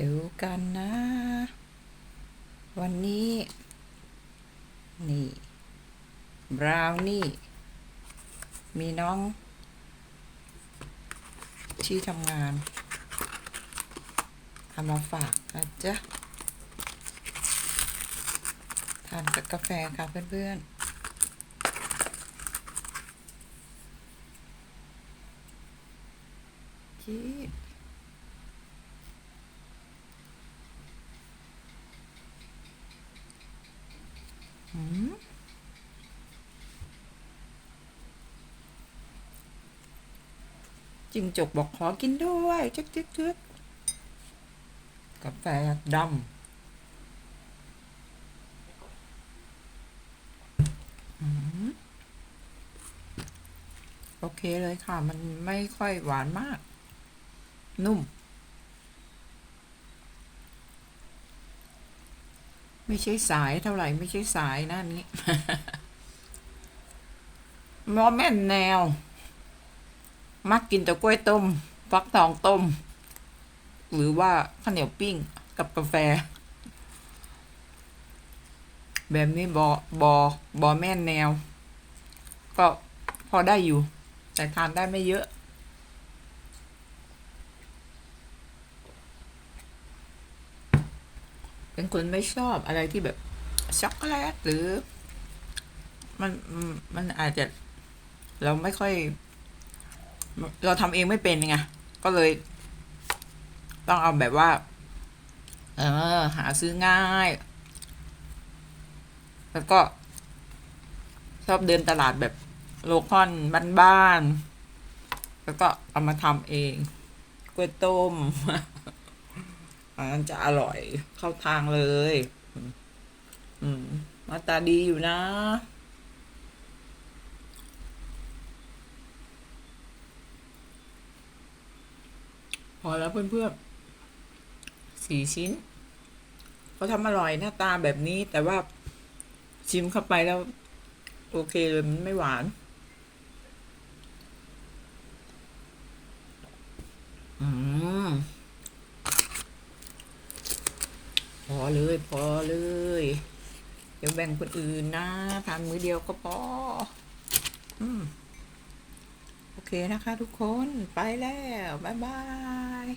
ดูกันนะ วันนี้ นี่ บราวนี่ มีน้อง ที่ทำงานเอามาฝากนะจ๊ะ ทานกับกาแฟค่ะเพื่อนๆจี๊ด จิงจกบอกขอกินด้วยจึ๊กจึ๊กจึ๊กกาแฟดำโอเคเลยค่ะ มันไม่ค่อยหวานมาก นุ่ม ไม่ใช่สายเท่าไหร่ไม่ใช่สายนะนนี้มอแม่นแนว มักกินแต่กล้วยต้มฟักทองต้ม หรือว่าข้าวเหนียวปิ้งกับกาแฟ แบบนี้บอบอบอแม่นแนว ก็พอได้อยู่ แต่ทานได้ไม่เยอะ เป็นคนไม่ชอบอะไรที่แบบช็อกโกแลตหรือ มันมันอาจจะ เราไม่ค่อย เราทำเองไม่เป็นไงก็เลย ต้องเอาแบบว่า เออ หาซื้อง่าย แล้วก็ ชอบเดินตลาดแบบโลคอนบ้านๆแล้วก็เอามาทำเองกล้วยต้ม อันนั้นจะอร่อยเข้าทางเลย อืมหน้าตาดีอยู่นะ พอแล้วเพื่อนๆสี่ชิ้นเขาทำอร่อยหน้าตาแบบนี้แต่ว่าชิมเข้าไปแล้ว โอเคเลยมันไม่หวาน อืม พอ เลยพอเลย เดี๋ยวแบ่งคนอื่นนะทานมื้อเดียวก็พอ อืม โอเคนะคะทุกคน ไปแล้ว บ๊ายบาย